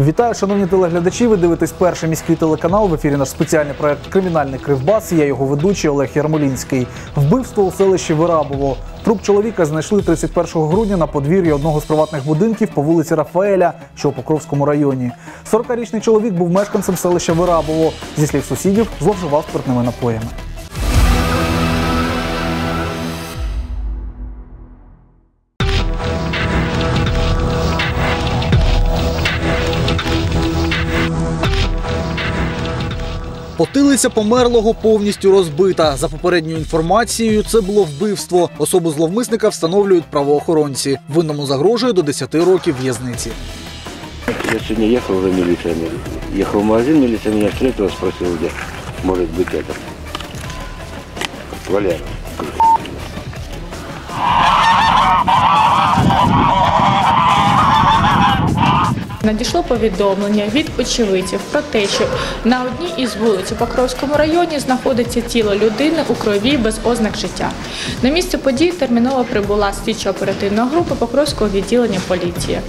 Вітаю, шановні телеглядачі. Ви дивитесь перший міський телеканал. В ефірі наш спеціальний проект Кримінальний кривбас. Я його ведучий Олег Ярмолінський. Вбивство у селищі Вирабово. Труп чоловіка знайшли 31 грудня на подвір'ї одного з приватних будинків по вулиці Рафаеля, що у Покровському районі. 40-річний чоловік був мешканцем селища Вирабово. Зі слів сусідів, зловживав спиртними напоями. Потилиця померлого повністю розбита. За попередньою інформацією, це було вбивство. Особу зловмисника встановлюють правоохоронці. Винному загрожує до 10 років в'язниці. Я сьогодні їхав за міліціями. Їхав в магазин, милиция меня встретила, спросил, де може бути це. Валера. Надійшло повідомлення від очевидців про те, що на одній із вулиць у Покровському районі знаходиться тіло людини у крові без ознак життя. На місце події терміново прибула слідчо-оперативна група Покровського відділення поліції.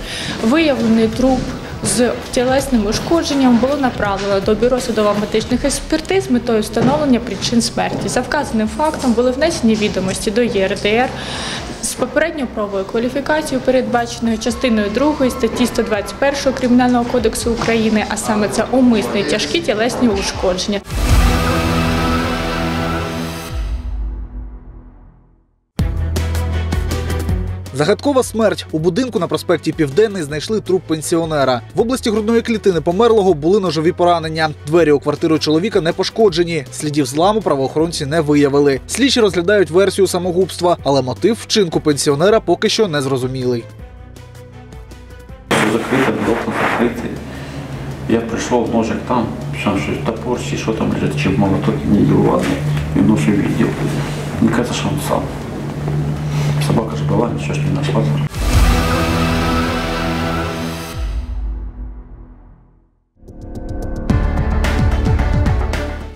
Виявлений труп з тілесним ушкодженням було направлено до бюро судово-медичних експертиз з метою встановлення причин смерті. За вказаним фактом були внесені відомості до ЄРДР з попередньою правовою кваліфікацією, передбаченою частиною 2 статті 121 Кримінального кодексу України, а саме це умисні тяжкі тілесні ушкодження. Загадкова смерть у будинку на проспекті Південний знайшли труп пенсіонера. В області грудної клітини померлого були ножові поранення. Двері у квартиру чоловіка не пошкоджені. Слідів зламу правоохоронці не виявили. Слідчі розглядають версію самогубства, але мотив вчинку пенсіонера поки що не зрозумілий. закрите, окна закриті. Я прийшов, ножик там, там щось топор чи що там лежить, чи молоток, не ладно. І нож увидел. Мне кажется, что он сам. Собака же была, ничего ж не нашла.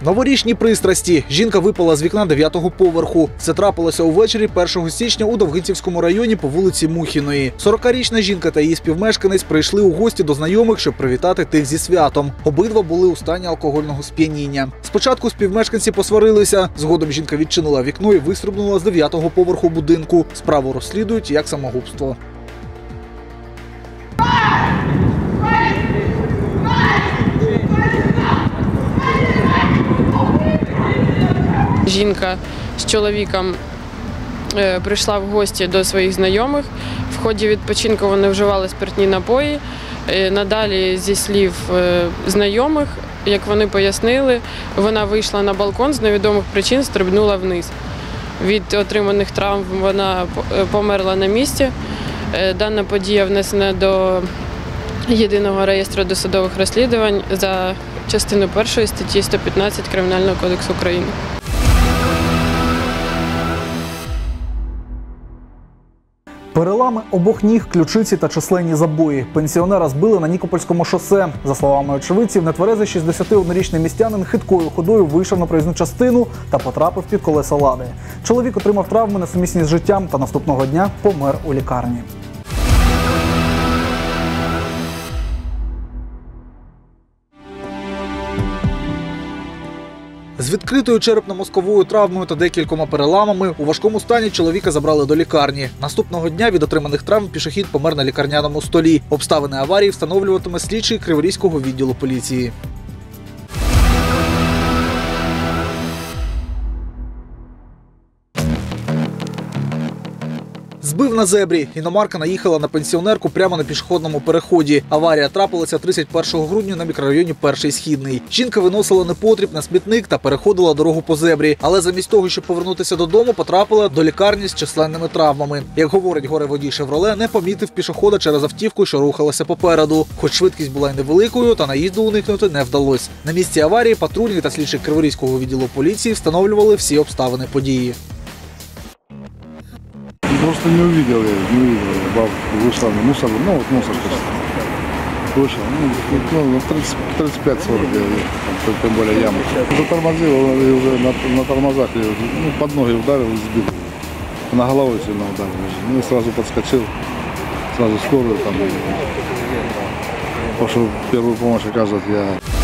Новорічні пристрасті. Жінка випала з вікна дев'ятого поверху. Це трапилося увечері 1 січня у Довгинцівському районі по вулиці Мухіної. 40-річна жінка та її співмешканець прийшли у гості до знайомих, щоб привітати тих зі святом. Обидва були у стані алкогольного сп'яніння. Спочатку співмешканці посварилися. Згодом жінка відчинила вікно і вистрибнула з дев'ятого поверху будинку. Справу розслідують як самогубство. Жінка з чоловіком е, прийшла в гості до своїх знайомих. В ході відпочинку вони вживали спиртні напої. Е, Надалі, зі слів е, знайомих, як вони пояснили, вона вийшла на балкон з невідомих причин, стрибнула вниз. Від отриманих травм вона померла на місці. Дана подія внесена до єдиного реєстру досудових розслідувань за частиною першої статті 115 Кримінального кодексу України. Перелами обох ніг, ключиці та численні забої. Пенсіонера збили на Нікопольському шосе. За словами очевидців, нетверезий 61-річний містянин хиткою ходою вийшов на проїзну частину та потрапив під колеса лади. Чоловік отримав травми несумісні з життям та наступного дня помер у лікарні. З відкритою черепно-мозковою травмою та декількома переламами у важкому стані чоловіка забрали до лікарні. Наступного дня від отриманих травм пішохід помер на лікарняному столі. Обставини аварії встановлюватиме слідчий Криворізького відділу поліції. Збив на зебрі. Іномарка наїхала на пенсіонерку прямо на пішохідному переході. Аварія трапилася 31 грудня на мікрорайоні Перший Східний. Жінка виносила непотріб на смітник та переходила дорогу по зебрі. Але замість того, щоб повернутися додому, потрапила до лікарні з численними травмами. Як говорить горе водій Шевроле, не помітив пішохода через автівку, що рухалася попереду. Хоч швидкість була й невеликою, та наїзду уникнути не вдалося. На місці аварії патрульні та слідчі Криворізького відділу поліції встановлювали всі обставини події. Просто не увидел я, не увидел я. Бабушка вышла на мусор, ну вот мусор просто. Точно, ну, ну 30, 35-40 я ехал, там, тем более яма. Затормозил уже на, на тормозах, ну, под ноги ударил сбил. На голову сильно ударил. Ну и сразу подскочил, сразу скорую там. Пошел первую помощь оказывать я.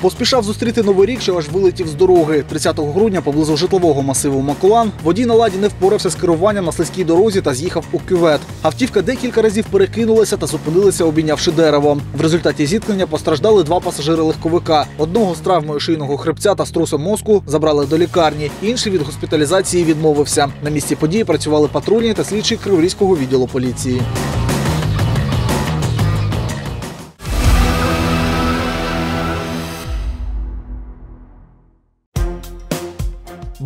Поспішав зустріти новий рік, що аж вилетів з дороги. 30 грудня поблизу житлового масиву Макулан водій на ладі не впорався з керуванням на слизькій дорозі та з'їхав у кювет. Автівка декілька разів перекинулася та зупинилася, обійнявши дерево. В результаті зіткнення постраждали два пасажири легковика. Одного з травмою шийного хребця та струсом мозку забрали до лікарні. Інший від госпіталізації відмовився. На місці події працювали патрульні та слідчі Криворізького відділу поліції.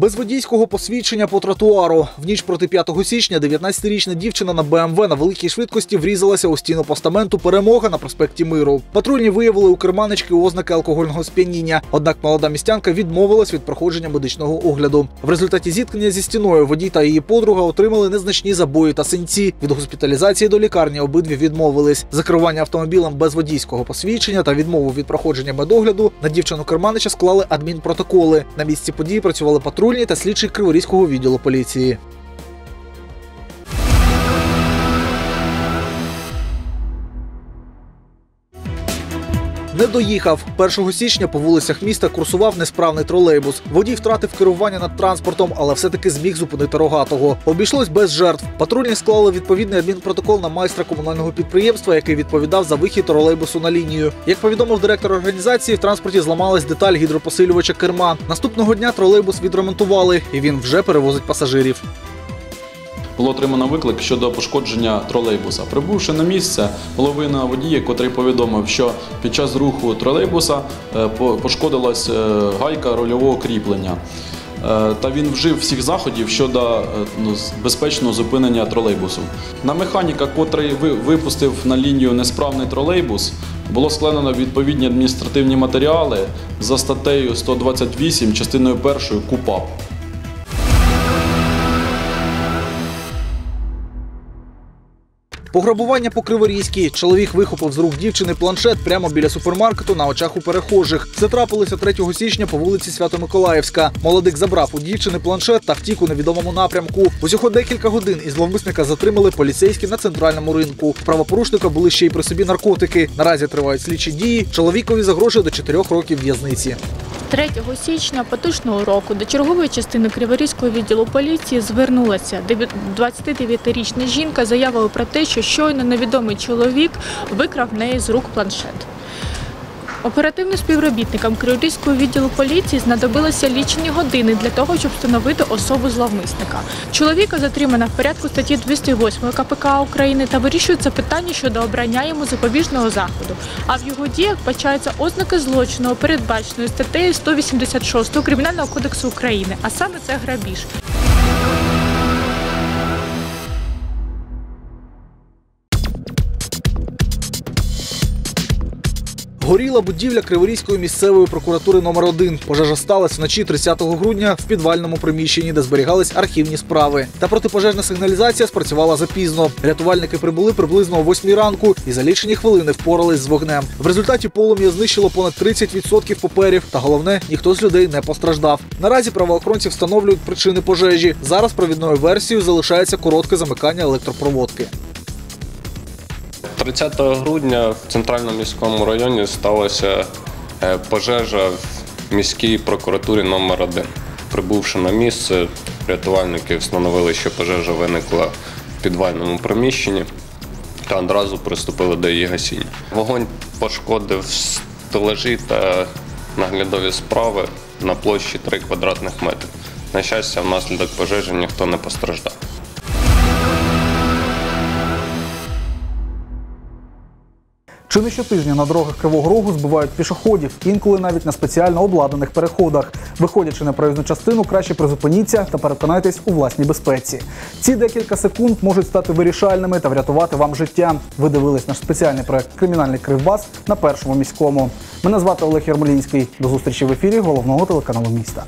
Без водійського посвідчення по тротуару в ніч проти 5 січня 19-річна дівчина на БМВ на великій швидкості врізалася у стіну постаменту Перемога на проспекті Миру. Патрульні виявили у керманички ознаки алкогольного сп'яніння. Однак молода містянка відмовилась від проходження медичного огляду. В результаті зіткнення зі стіною водій та її подруга отримали незначні забої та синці. Від госпіталізації до лікарні обидві відмовились. За керування автомобілем без водійського посвідчення та відмову від проходження медогляду на дівчину керманича склали адмінпротоколи. На місці події працювали патрульні та слідчі Криворізького відділу поліції. Не доїхав. 1 січня по вулицях міста курсував несправний тролейбус. Водій втратив керування над транспортом, але все-таки зміг зупинити рогатого. Обійшлось без жертв. Патрульні склали відповідний адмінпротокол на майстра комунального підприємства, який відповідав за вихід тролейбусу на лінію. Як повідомив директор організації, в транспорті зламалась деталь гідропосилювача керма. Наступного дня тролейбус відремонтували, і він вже перевозить пасажирів. Було отримано виклик щодо пошкодження тролейбуса. Прибувши на місце, половина водія, котрий повідомив, що під час руху тролейбуса е, пошкодилась е, гайка рульового кріплення. Е, Та він вжив всіх заходів щодо ну, безпечного зупинення тролейбусу. На механіка, котрий випустив на лінію несправний тролейбус, було складено відповідні адміністративні матеріали за статтею 128 частиною 1 КУПАП. Пограбування по Криворізькій. Чоловік вихопив з рук дівчини планшет прямо біля супермаркету на очах у перехожих. Це трапилося 3 січня по вулиці Свято-Миколаївська. Молодик забрав у дівчини планшет та втік у невідомому напрямку. Усього декілька годин і зловмисника затримали поліцейські на центральному ринку. Правопорушника були ще й при собі наркотики. Наразі тривають слідчі дії. Чоловікові загрожує до 4 років в'язниці. 3 січня поточного року до чергової частини Криворізького відділу поліції звернулася 29-річна жінка заявою про те, що щойно невідомий чоловік викрав в неї з рук планшет. Оперативним співробітникам Криворізького відділу поліції знадобилося лічені години для того, щоб встановити особу зловмисника. Чоловіка затримано в порядку статті 208 КПК України та вирішується питання щодо обрання йому запобіжного заходу. А в його діях бачаються ознаки злочину, передбаченої статтею 186 Кримінального кодексу України, а саме це грабіж. Горіла будівля Криворізької місцевої прокуратури номер 1 Пожежа сталася вночі 30 грудня в підвальному приміщенні, де зберігались архівні справи. Та протипожежна сигналізація спрацювала запізно. Рятувальники прибули приблизно о 8 ранку і за лічені хвилини впорались з вогнем. В результаті полум'я знищило понад 30% паперів. Та головне, ніхто з людей не постраждав. Наразі правоохоронці встановлюють причини пожежі. Зараз провідною версією залишається коротке замикання електропроводки. 30 грудня в центральному міському районі сталася е, пожежа в міській прокуратурі номер 1 Прибувши на місце, рятувальники встановили, що пожежа виникла в підвальному приміщенні та одразу приступили до її гасіння. Вогонь пошкодив стележі та наглядові справи на площі 3 квадратних метри. На щастя, внаслідок пожежі ніхто не постраждав. Чи не щотижня на дорогах Кривого Рогу збивають пішоходів, інколи навіть на спеціально обладнаних переходах. Виходячи на проїзну частину, краще призупиніться та переконайтесь у власній безпеці. Ці декілька секунд можуть стати вирішальними та врятувати вам життя. Ви дивились наш спеціальний проект Кримінальний Кривбас на першому міському. Мене звати Олег Ярмолінський. До зустрічі в ефірі головного телеканалу міста.